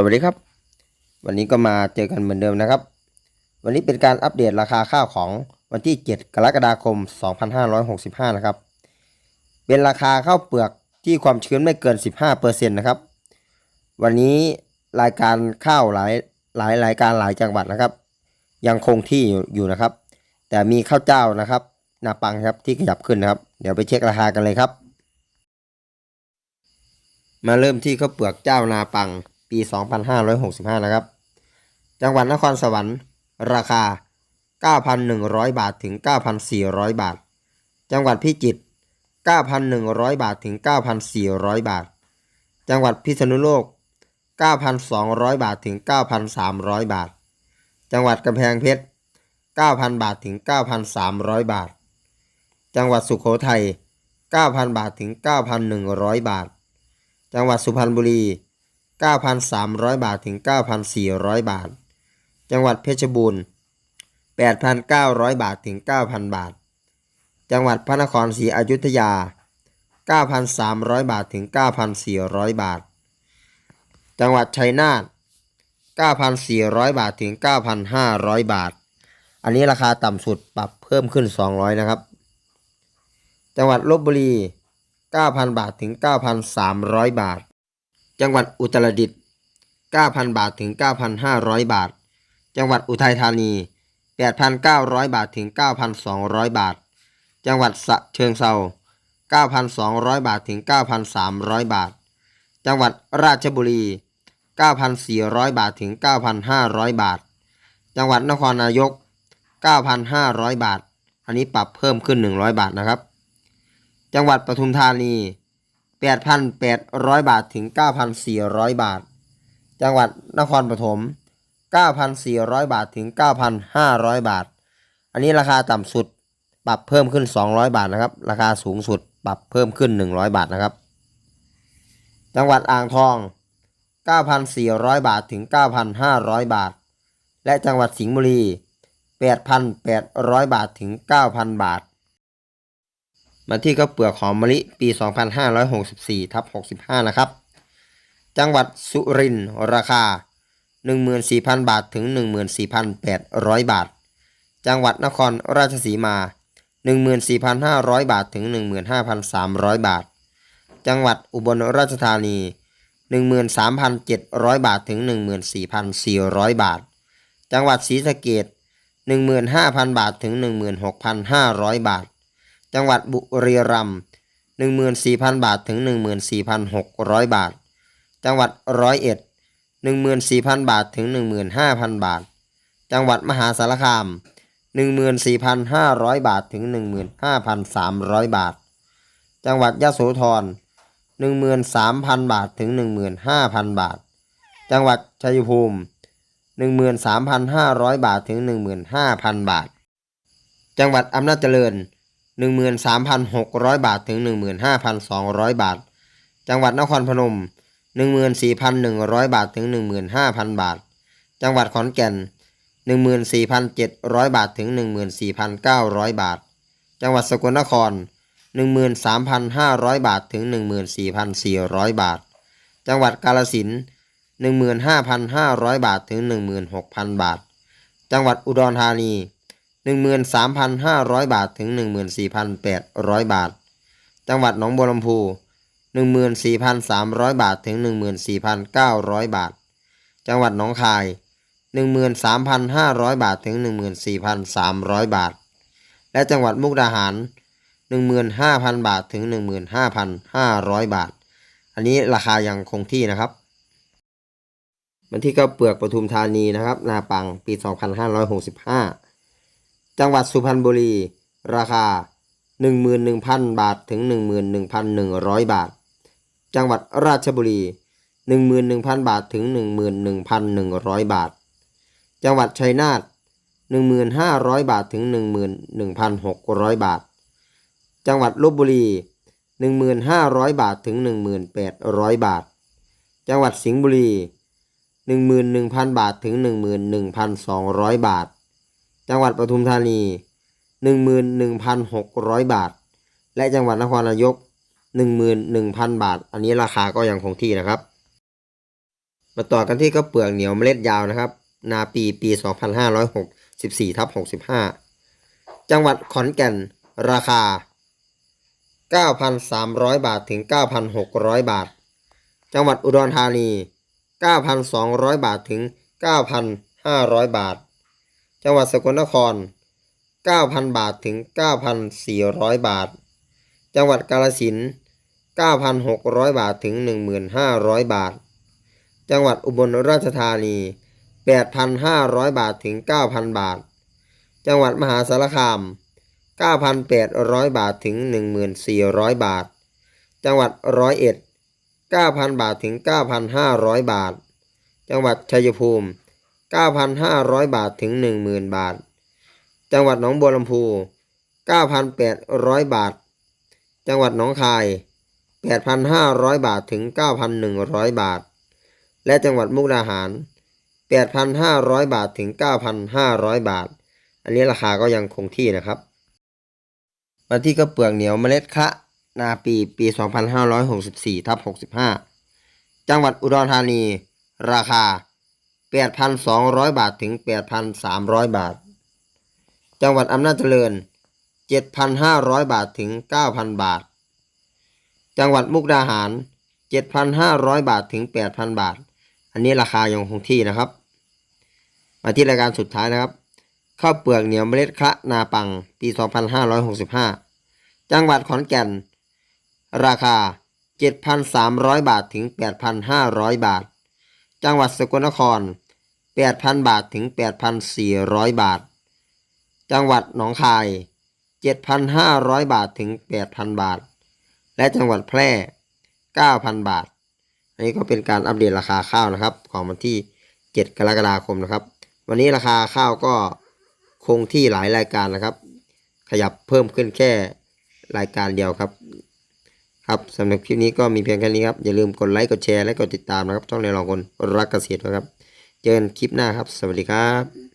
สวัสดีครับ วันนี้ก็มาเจอกันเหมือนเดิมนะครับ วันนี้เป็นการอัปเดตราคาข้าวของวันที่ 7 กรกฎาคม 2565 นะครับ เป็นราคาข้าวเปลือกที่ความชื้นไม่เกิน 15%นะครับ วันนี้รายการข้าวหลายหลายรายการหลายจังหวัดนะครับ ยังคงที่อยู่อยู่นะครับ แต่มีข้าวเจ้านะครับนาปังครับที่ขยับขึ้นนะครับ เดี๋ยวไปเช็คราคากันเลยครับ มาเริ่มที่ข้าวเปลือกเจ้านาปัง ปี 2565 นะครับ จังหวัดนครสวรรค์ ราคา 9,100 บาทถึง 9,400 บาท จังหวัดพิจิตร 9,100 บาทถึง 9,400 บาท จังหวัดพิษณุโลก 9,200 บาทถึง 9,300 บาท จังหวัดกำแพงเพชร 9,000 บาทถึง 9,300 บาท จังหวัดสุโขทัย9,000 บาทถึง 9,100 บาท จังหวัดสุพรรณบุรี 9,300 บาทถึง 9,400 บาท จังหวัดเพชรบูรณ์ 8,900 บาทถึง 9,000 บาท จังหวัดพระนครศรีอยุธยา 9,300 บาทถึง 9,400 บาท จังหวัดชัยนาท 9,400 บาทถึง 9,500 บาท อันนี้ราคาต่ำสุดปรับเพิ่มขึ้น 200 นะครับ จังหวัดลบบุรี 9,000 บาทถึง 9,300 บาท จังหวัดอุตรดิตถ์9,000 บาทถึง 9,500 บาท จังหวัดอุทัยธานี 8,900 บาทถึง 9,200 บาท จังหวัดสะเชิงเซา9,200 บาทถึง 9,300 บาท จังหวัดราชบุรี 9,400 บาทถึง 9,500 บาท จังหวัดนครนายก 9,500 บาท อันนี้ปรับเพิ่มขึ้น 100 บาทนะครับ จังหวัดปทุมธานี 8,800 บาทถึง 9,400 บาท จังหวัดนครปฐม 9,400 บาทถึง 9,500 บาท อันนี้ราคาต่ำสุดปรับเพิ่มขึ้น 200 บาทนะครับ ราคาสูงสุดปรับเพิ่มขึ้น 100 บาทนะครับ จังหวัดอ่างทอง 9,400 บาทถึง 9,500 บาท และจังหวัดสิงห์บุรี 8,800 บาทถึง 9,000 บาท มาที่ข้าวเปลือกหอมมะลิปี 2564ทับ65 นะครับ จังหวัดสุรินทร์ราคา 14,000 บาทถึง 14,800 บาท จังหวัดนครราชสีมา 14,500 บาทถึง 15,300 บาท จังหวัดอุบลราชธานี 13,700 บาทถึง 14,400 บาท จังหวัดศรีสะเกษ15,000 บาทถึง 16,500 บาท จังหวัดบุรีรัมย์14,000 บาทถึง 14,600 บาท จังหวัดร้อยเอ็ด14,000 บาทถึง 15,000 บาท จังหวัดมหาสารคาม 14,500 บาทถึง 15,300 บาท จังหวัดยะโสธร 13,000 บาทถึง 15,000 บาท จังหวัดชัยภูมิ 13,500 บาทถึง 15,000 บาท จังหวัดอำนาจเจริญ 13,600 บาทถึง 15,200 บาท จังหวัดนครพนม 14,100 บาทถึง 15,000 บาท จังหวัดขอนแก่น 14,700 บาทถึง 14,900 บาท จังหวัดสกลนคร 13,500 บาทถึง 14,400 บาท จังหวัดกาฬสินธุ์15,500 บาทถึง 16,000 บาท จังหวัดอุดรธานี 13,500 บาทถึง 14,800 บาท จังหวัดหนองบัวลำพู 14,300 บาทถึง 14,900 บาท จังหวัดหนองคาย 13,500 บาทถึง 14,300 บาท และจังหวัดมุกดาหาร 15,000 บาทถึง 15,500 บาท อันนี้ราคายังคงที่นะครับมันที่ก็เปลือกปทุมธานีนะครับนาปังปี 2565 จังหวัดสุพรรณบุรี ราคา 11,000 บาทถึง 11,100 บาท จังหวัดราชบุรี 11,000 บาทถึง 11,100 บาท จังหวัดชัยนาท1,500 บาทถึง 11,600 บาท จังหวัดลบบุรี 1,500 บาทถึง 1,800 บาท จังหวัดสิงห์บุรี 11,000 บาทถึง 11,200 บาท จังหวัดปทุมธานี 11,600 บาท และจังหวัดนครนายก 11,000 บาท อันนี้ราคาก็ยังคงที่นะครับ มาต่อกันที่ข้าวเปลือกเหนียวเมล็ดยาวนะครับ นาปีปี 2564ทับ65 จังหวัดขอนแก่นราคา 9,300 บาทถึง 9,600 บาท จังหวัดอุดรธานี 9,200 บาทถึง 9,500 บาท จังหวัดสกลนคร 9,000 บาทถึง 9,400 บาท จังหวัดกาฬสินธุ์9,600 บาทถึง 1,500 บาท จังหวัดอุบลราชธานี 8,500 บาทถึง 9,000 บาท จังหวัดมหาสารคาม 9,800 บาทถึง 1,400 บาท จังหวัดร้อยเอ็ด9,000 บาทถึง 9,500 บาท จังหวัดชัยภูมิ 9,500 บาทถึง 10,000 บาท จังหวัดหนองบัวลำพู 9,800 บาท จังหวัดหนองคาย 8,500 บาทถึง 9,100 บาท และจังหวัดมุกดาหาร 8,500 บาทถึง 9,500 บาท อันนี้ราคาก็ยังคงที่นะครับมาที่ข้าวเปลือกเหนียวเมล็ดคะนาปีปี 2564ทับ65 จังหวัดอุดรธานี ราคา 8,200 บาทถึง 8,300 บาท จังหวัดอำนาจเจริญ 7,500 บาทถึง 9,000 บาท จังหวัดมุกดาหาร 7,500 บาทถึง 8,000 บาท อันนี้ราคายังคงที่นะครับ มาที่รายการสุดท้ายนะครับ ข้าวเปลือกเหนียวเมล็ดคะนาปัง ปี 2565 จังหวัดขอนแก่น ราคา 7,300 บาทถึง 8,500 บาท จังหวัดสกลนคร 8,000 บาทถึง 8,400 บาท จังหวัดหนองคาย 7,500 บาทถึง 8,000 บาท และจังหวัดแพร่ 9,000 บาท อันนี้ก็เป็นการอัปเดตราคาข้าวนะครับ ของวันที่ 7 กรกฎาคมนะครับ วันนี้ราคาข้าวก็คงที่หลายรายการนะครับ ขยับเพิ่มขึ้นแค่รายการเดียวครับ ครับสำหรับคลิปนี้ก็มีเพียงแค่นี้ครับ อย่าลืมกดไลค์กดแชร์และกดติดตามนะครับช่องในรองคนรักเกษตรนะครับ เจอกันคลิปหน้าครับ สวัสดีครับ